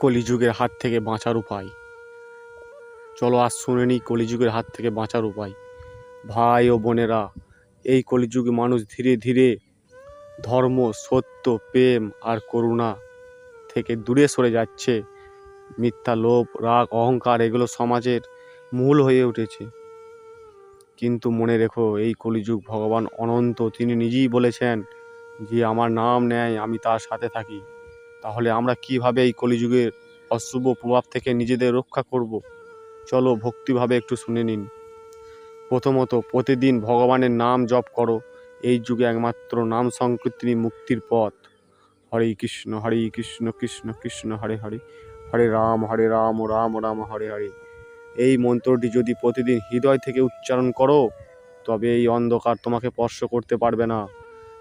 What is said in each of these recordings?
কলিযুগের হাত থেকে বাঁচার উপায়। চলো আজ শুনে নিই কলিযুগের হাত থেকে বাঁচার উপায়। ভাই ও বোনেরা, এই কলিযুগে মানুষ ধীরে ধীরে ধর্ম, সত্য, প্রেম আর করুণা থেকে দূরে সরে যাচ্ছে। মিথ্যা, লোভ, রাগ, অহংকার এগুলো সমাজের মূল হয়ে উঠেছে। কিন্তু মনে রেখো, এই কলিযুগ ভগবান অনন্ত। তিনি নিজেই বলেছেন যে, আমার নাম নেয়, আমি তার সাথে থাকি। তাহলে আমরা কীভাবে এই কলিযুগের অশুভ প্রভাব থেকে নিজেদের রক্ষা করব? চলো ভক্তিভাবে একটু শুনে নিন। প্রথমত, প্রতিদিন ভগবানের নাম জপ করো। এই যুগে একমাত্র নাম সংকীর্তনই মুক্তির পথ। হরে কৃষ্ণ হরে কৃষ্ণ কৃষ্ণ কৃষ্ণ, হরে হরে। হরে রাম হরে রাম রাম রাম, হরে হরে। এই মন্ত্রটি যদি প্রতিদিন হৃদয় থেকে উচ্চারণ করো, তবে এই অন্ধকার তোমাকে স্পর্শ করতে পারবে না।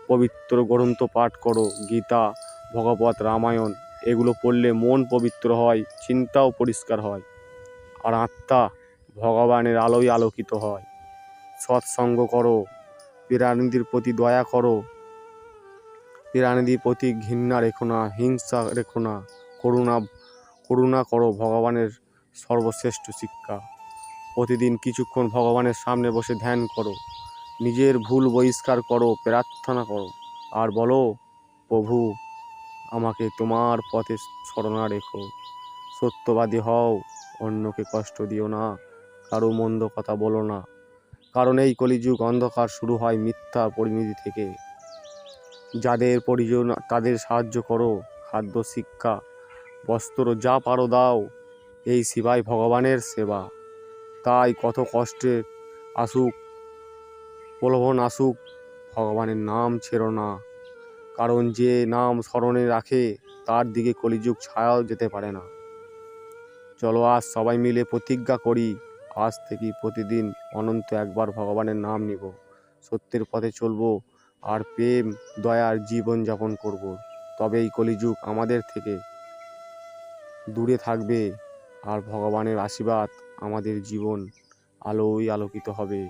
পবিত্র গ্রন্থ পাঠ করো, গীতা ভগবত রামায়ণ, এগুলো পড়লে মন পবিত্র হয়, চিন্তাও পরিষ্কার হয়। আর আত্মা ভগবানের আলোয় আলোকিত হয়। সৎসঙ্গ করো প্রাণীদের প্রতি দয়া করো। প্রাণীদের প্রতি ঘৃণা রেখো না, হিংসা রেখো না, করুণা করুণা করো ভগবানের সর্বশ্রেষ্ঠ শিক্ষা। প্রতিদিন কিছুক্ষণ ভগবানের সামনে বসে ধ্যান করো, নিজের ভুল বহিষ্কার করো, প্রার্থনা করো। আর বলো, প্রভু আমাকে তোমার পথে স্মরণা রেখো। সত্যবাদী হও, অন্যকে কষ্ট দিও না, কারও মন্দ কথা বলো না। কারণ এই কলিযুগ অন্ধকার শুরু হয় মিথ্যা পরিণতি থেকে। যাদের পরিজন তাদের সাহায্য করো। খাদ্য, শিক্ষা, বস্ত্র যা পারো দাও। এই সেবাই ভগবানের সেবা। তাই কত কষ্টে আসুক, প্রলোভন আসুক, ভগবানের নাম ছেড়ো না। কারণ যে নাম স্মরণে রাখে, তার দিকে কলিযুগ ছায়াও যেতে পারে না। চলো আজ সবাই মিলে প্রতিজ্ঞা করি, আজ থেকে প্রতিদিন অনন্ত একবার ভগবানের নাম নিব। সত্যের পথে চলবো আর প্রেম, দয়ার জীবন যাপন করব। তবে এই কলিযুগ আমাদের থেকে দূরে থাকবে আর ভগবানের আশীর্বাদ আমাদের জীবন আলোয় আলোকিত হবে।